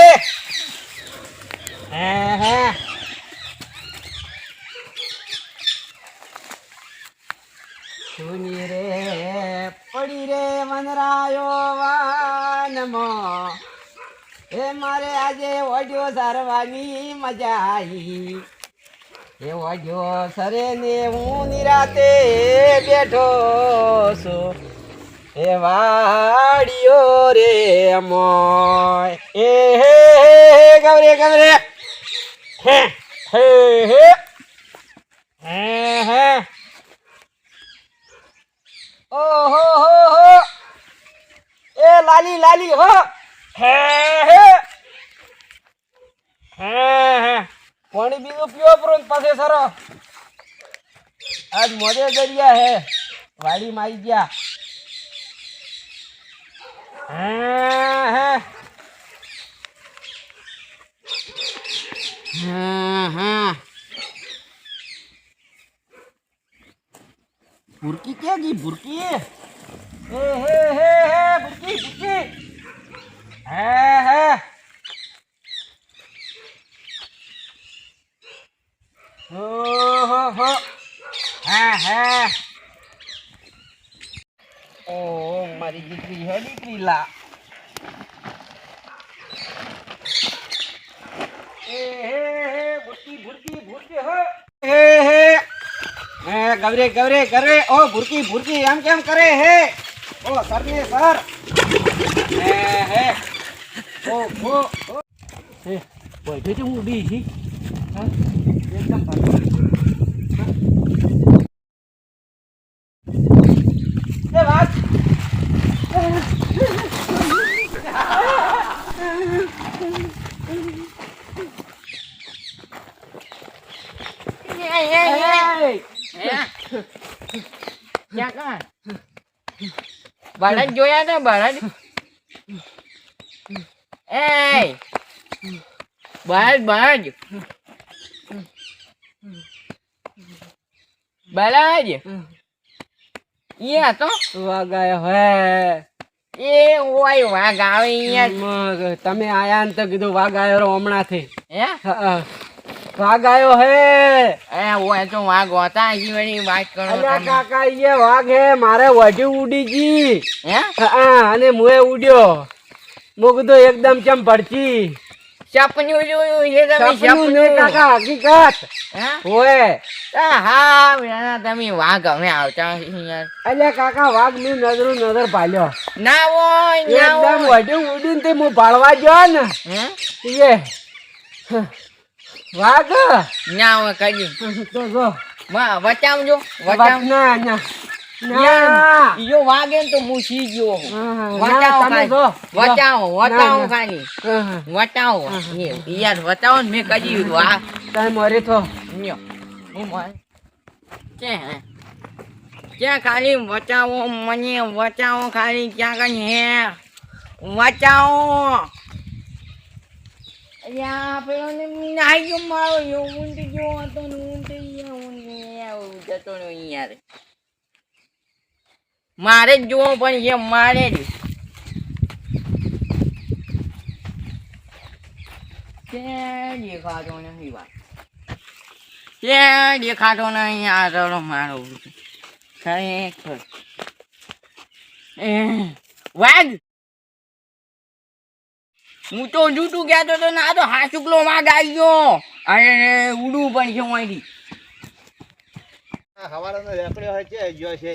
ગબરે હે હે. સુની રે, પડી રે વનરાયો વાનમો. એ મારે આજે ઓડિયો સારવાની મજા આવી એ ઓડિયો સરે ને હું નિરાતે બેઠો છું. એ વાડિયો રે અમોય. એ હે હે ગવરે ગવરે હે હે હે. હે હે. ઓ હો હો. હો એ લાલી લાલી, હો. હે હે. હે હે. પાણી બીજું પીવો પ્રોન પાસે સરો આજ મોજે દરિયા હે. વાડી મારી ગયા. ભૂરકી ક્યાં ગઈ ભૂરકી હે હે હે હે, ભૂરકી ભૂરકી. હે. હે, હો હો. હો, હા. ઓ મારી દીકરી હે દીકરી લા એ હે હે ભૂરકી ભૂરકી ભૂરકી હો હે હે હે ગવરે ગવરે ગવરે ઓ ભૂરકી ભૂરકી એમ કેમ કરે હે ઓ સર ને સર હે હે ઓ ઓ ઓ હે બોય જો હું ઉડી છી હા એકદમ પાછળ એ વાત એ ક્યાં કાં? બળદ જોયા ને બળદ એ બળદ બળદ બળદ ઈયા તો? વાગાય હે. એ ઓય વાઘ આવે અહીંયા મગ તમે આયા ને તો કીધું વાગાયો હમણાંથી. હે. હા, આવ્યો હે એ તો વાઘ હોતા જીવની વાત કરો અલ્યા કાકા એ વાઘ હે મારે વઢી ઉડી ગઈ હે? હા અને મુએ ઉડ્યો. મુગધો કીધું એકદમ ચમ પડતી સપનું જોયું એ તમે સપનું ને કાકા હકીકત. ઓએ હા તમે વાઘ અમે આવતા યાર. અલ્યા કાકા વાઘનું નજરું નજર પાલ્યો ના હોય ના એકદમ વઢી ઉડીને તે મુ ભાળવા ગયો ને. હે? ઈએ. વાઘ? ના હોય કાઢી. તો જો. માં વચામ. જો વચામ ના ના વાગે તો હું સી ગયો વચાવો ખાલી હા, વચાવો. યાર ને મેં મરી તો. ન્યો. હું મારે. ક્યાં ક્યાં ખાલી વચાવો મને વચાવો ખાલી ક્યાં કઈ હે? વચાવો. અહીંયા ગયો મારો ઊંઘી ગયો હતો ને ઊંઘી ગયો ગયો જતો રહ્યો યાર મારે જ જોવો પણ એ મારે જ. ક્યાં દેખાતો નથી વાત? ક્યાં દેખાતો નહીં આ રડો મારો ખરેખર. વાઘ! હું તો જૂઠું કહેતો તો ના તો હાસુકલો માં ગાયો ગયો અને ઉડું પણ છે અહીંથી. હવારાનો રેકડ્યો હોય છે ગયો છે.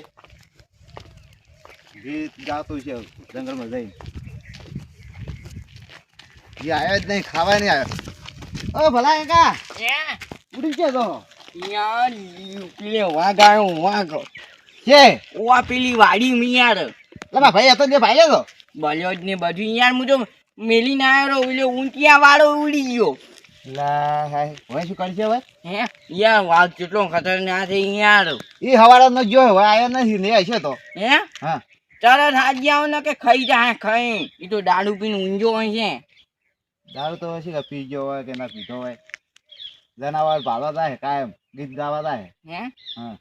ગીત જાતું છે જંગલમાં જઈને. એ આવ્યો જ નહીં ખાવા નહીં આવ્યો ઓ ભલા કાકા ઉડી છે તો. પેલે આવ્યો વાઘ. છે? ઓવા પેલી વાડી મિયાર. લમા ભાઈ હતો ને ભાઈ હતો? બોલ્યો જ ને બધું યાર હું તો મેલી ના આવ્યો ઓલો ઊંટિયા વાળો ઉડી ગયો. લા હાય હવે શું કરશે હવે? હે? યા વાઘ કેટલો ખતરનાક છે યાર એ હવારાનો જો હવે આવ્યો નથી ને હશે તો. હે? હા. તરત હાજી આવો ને કે ખાઈ જાય ખાઈ. એ તો દારૂ પીને ઊંજો હોય છે. દારૂ તો હશે કે પીજો હોય કે ના પીધો હોય. જનાવર ભાલો થાય કાયમ. ગીત ગાવા થાય હે? હા.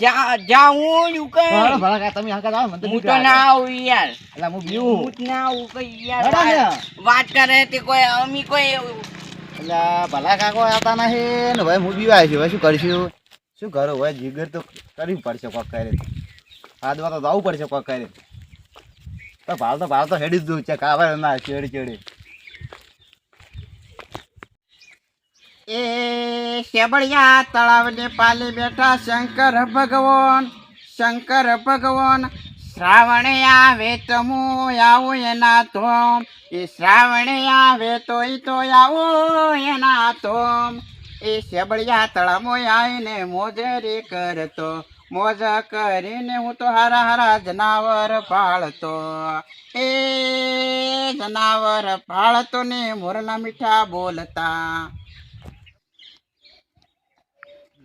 જા જાઉં હું કઈ? હાલો ભલા કાકા તમે હાંકા જાઓ મને હું તો ના આવું યાર. એટલે હું બીવું હું ના આવું કઈ યાર. વાત કરે તે કોઈ અમી કોઈ એટલે ભલા કાકો આવતા નહીં ને ભાઈ હું બીવાય છે. શું કરશું? શું કરો? ભાઈ જીગર તો કરવી પડશે કોક કરે હાથમાં તો જવું પડશે કોક કરે તો ભાવ તો ભાવ તો હેડી જ દઉં છે. કાવે ના ચેડી ચેડી. એ શેબળિયા તળાવને પાલી બેઠા શંકર ભગવાન શંકર ભગવાન. શ્રાવણ આવે તો હું આવું એના ધોમ. એ શ્રાવણ આવે તો ઈ તો આવું એના ધોમ. એ શેબળિયા તળાવમાં આવીને મોજરી કરતો. મોજ કરીને હું તો હારા હારા જનાવર પાળતો. એ જનાવર પાળતો ને મોરના મીઠા બોલતા.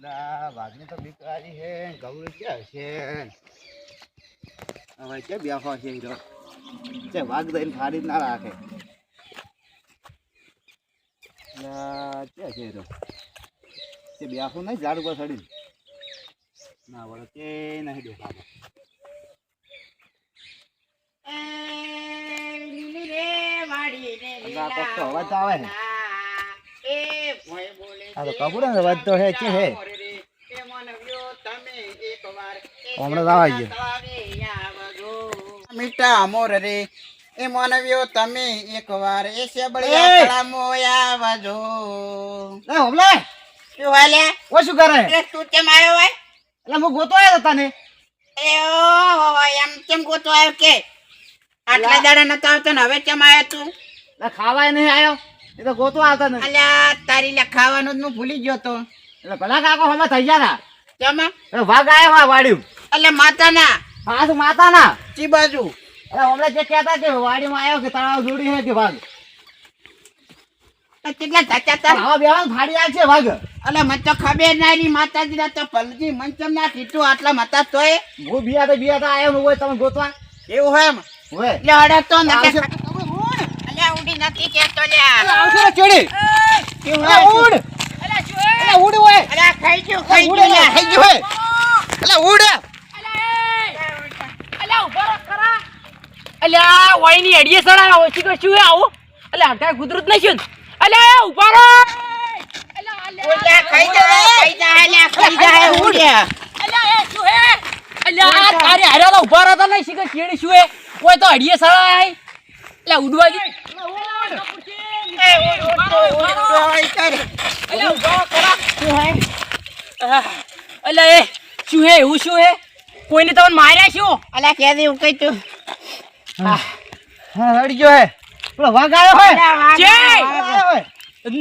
લા વાઘની તો બીક છે. ગૌરી ક્યાં છે? હવે કે બેફો છે હીરો? છે વાઘ દઈને ના રાખે. ક્યાં છે હીરો? તે બેફો નહીં ઝાડ ઉપર ચડી ના વળે તે નહીં દેખાતો તો અવાજ આવે છે આ તો કબૂતર અવાજ તો હે છે હે. હમણાં આવા ગયો. મીઠા અમોર રે. એ માનવ્યો તમે એક વાર એ! આવજો. હોમલે! શું હાલે? ઓ શું કરે? એટલે તું કેમ આવ્યો હોય? એટલે હું ગોતો આવ્યો તને? એ ઓહો એમ કેમ ગોતો આવ્યો કે? આટલા દાડા નતો આવતો ને હવે કેમ આવ્યો તું? ખાવાય નહીં આવ્યો. એ તો ગોતો આવતા નથી અલ્યા તારી લે ખાવાનું જ હું ભૂલી ગયો તો. એટલે ભલા કાકો હમણાં થઈ ગયા કેમ? વાઘ આવ્યો વાડ્યું એટલે માતાના. હા તો માતા ચી બાજુ. એટલે હમણાં જે કહેતા કે વાડીમાં આવ્યો કે તળાવ જોડી હે કે ભાગ? કેટલા ધાચા પણ તાર આવા બેવાન ફાડી આવે છે અલે મને તો ખબર ના માતાજી ના તો પલજી મન ના કીધું આટલા મતા તોય. હું બિયા તો બિયા તો આયો ને હોય તમે ગોતવા? એવું હોય એમ? હોય. એટલે અડકતો નથી કે અલે ઉડી નથી કેતો લે. આવશે રે ચડી. કેવું અલા હોય? ઉડ. અલે ઉડ હોય. અલે ખાઈ ગયો ખાઈ ગયો અલા ગયો અલા ઉડ. અલ્યા વાયની અડીએ સડા ઓછી કશું હે આવું? અલ્યા હટા કુદરત નહીં શું અલ્યા ઊભા રહો. ખાઈ ખાઈ ખાઈ ઉડ્યા. અલ્યા એ શું હે? અલ્યા તારે હારા તો ઊભા રહેતા નહીં શીખર ચેડી શું હે? કોઈ તો અડીએ સડા આય. અલ્યા ઉડવા ગઈ. એ અલ્યા એ શું હે? એવું શું હે? કોઈને તમને માર્યા શું અલ્યા કે દે હું કઈ તું? હા. હડી ગયો હે. પેલો વાઘ હે. હોય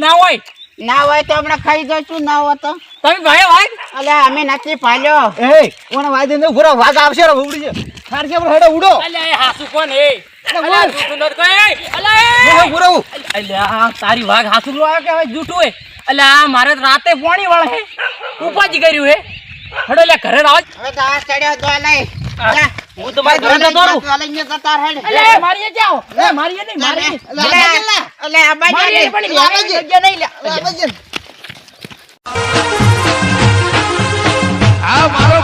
ના હોય. ના હોય તો હમણાં ખાઈ જશું ના હોય તો. તમે ભાઈ ભાઈ અલ્યા અમે નથી પાલ્યો એ કોણ વાયદે ને ઉભરો વાગ આવશે રે ઉડી છે ખાર કે હેડો ઉડો. અલ્યા એ હાસુ કોણ હે? અલ્યા, નથી કહે. અલ્યા એ! અલ્યા તારી વાઘ હાસુ લો આવ્યો કે હવે જૂઠું હે? અલ્યા મારે તો રાતે પાણી વાળે ઉપાજી કર્યું હે. હડો લે ઘરે રાવ હવે તો આ ચડ્યો તો લઈ હું તો મારી ઘરે દોરું લઈને જતા રહે લે. મારીએ જાઓ. લે. મારીએ નહીં મારીએ લે. લે અબા મારીએ પણ જગ્યા નહીં લે. અબા આ મારો